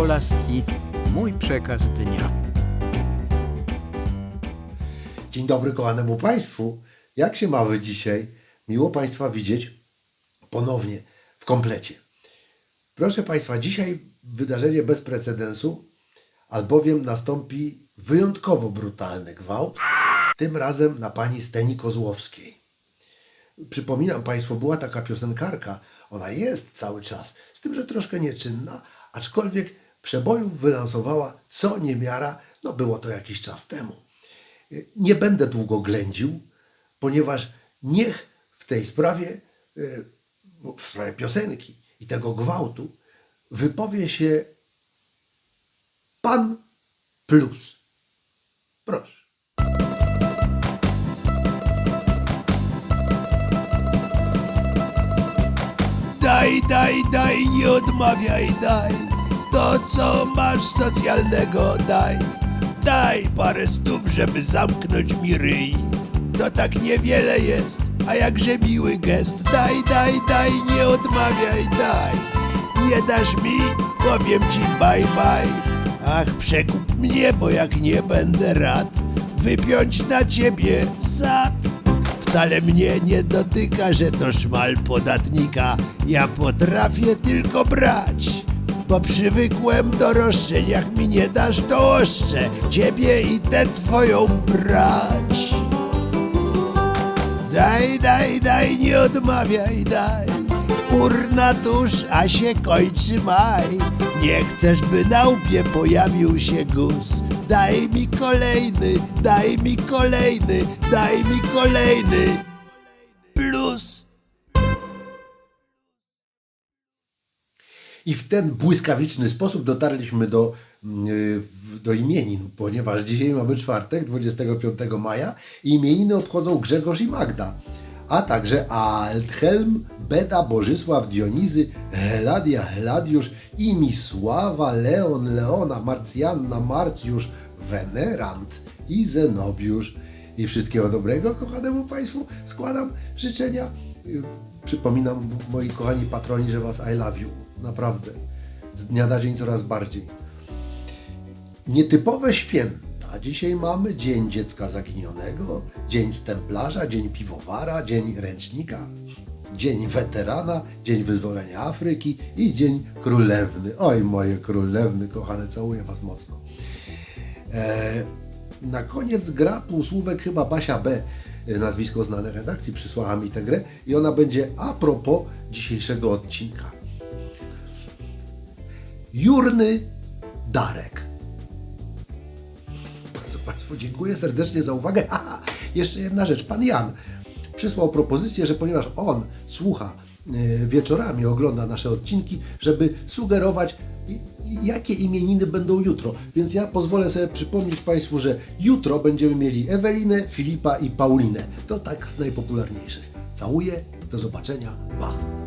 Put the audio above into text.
Kolaski, mój przekaz dnia. Dzień dobry kochanemu Państwu. Jak się mamy dzisiaj? Miło Państwa widzieć ponownie w komplecie. Proszę Państwa, dzisiaj wydarzenie bez precedensu, albowiem nastąpi wyjątkowo brutalny gwałt, tym razem na pani Steni Kozłowskiej. Przypominam Państwu, była taka piosenkarka, ona jest cały czas, z tym, że troszkę nieczynna, aczkolwiek przebojów wylansowała co niemiara, no było to jakiś czas temu. Nie będę długo ględził, ponieważ niech w tej sprawie, e, w sprawie piosenki i tego gwałtu wypowie się Pan Plus. Proszę. Daj, daj, daj, nie odmawiaj, daj. To, co masz socjalnego, daj. Daj parę stów, żeby zamknąć mi ryj. To tak niewiele jest, a jakże miły gest. Daj, daj, daj, nie odmawiaj, daj. Nie dasz mi, powiem ci bye bye. Ach, przekup mnie, bo jak nie będę rad, wypiąć na ciebie zad. Wcale mnie nie dotyka, że to szmal podatnika. Ja potrafię tylko brać. Bo przywykłem do roszczeń, jak mi nie dasz, to oszczę ciebie i tę twoją brać. Daj, daj, daj, nie odmawiaj, daj. Urna tuż, a się kończy maj. Nie chcesz, by na łbie pojawił się guz. Daj mi kolejny, daj mi kolejny, daj mi kolejny. I w ten błyskawiczny sposób dotarliśmy do, mm, w- do imienin, ponieważ dzisiaj mamy czwartek, 25 maja i imieniny obchodzą Grzegorz i Magda, a także Althelm, Beda, Bożysław, Dionizy, Heladia, Heladiusz, Imisława, Leon, Leona, Marcjanna, Marcjusz, Wenerant i Zenobiusz. I wszystkiego dobrego, kochanemu Państwu, składam życzenia. Y, Przypominam, moi kochani patroni, że Was I love you. Naprawdę. Z dnia na dzień coraz bardziej. Nietypowe święta. Dzisiaj mamy Dzień Dziecka Zaginionego, Dzień Stemplarza, Dzień Piwowara, Dzień Ręcznika, Dzień Weterana, Dzień Wyzwolenia Afryki i Dzień Królewny. Oj, moje królewny, kochane, całuję Was mocno. E, na koniec gra półsłówek chyba Basia B, nazwisko znane redakcji, przysłała mi tę grę i ona będzie a propos dzisiejszego odcinka. Jurny Darek. Bardzo Państwu dziękuję serdecznie za uwagę. Aha, jeszcze jedna rzecz. Pan Jan przysłał propozycję, że ponieważ on słucha e, wieczorami, ogląda nasze odcinki, żeby sugerować, jakie imieniny będą jutro. Więc ja pozwolę sobie przypomnieć Państwu, że jutro będziemy mieli Ewelinę, Filipa i Paulinę. To tak z najpopularniejszych. Całuję, do zobaczenia, pa!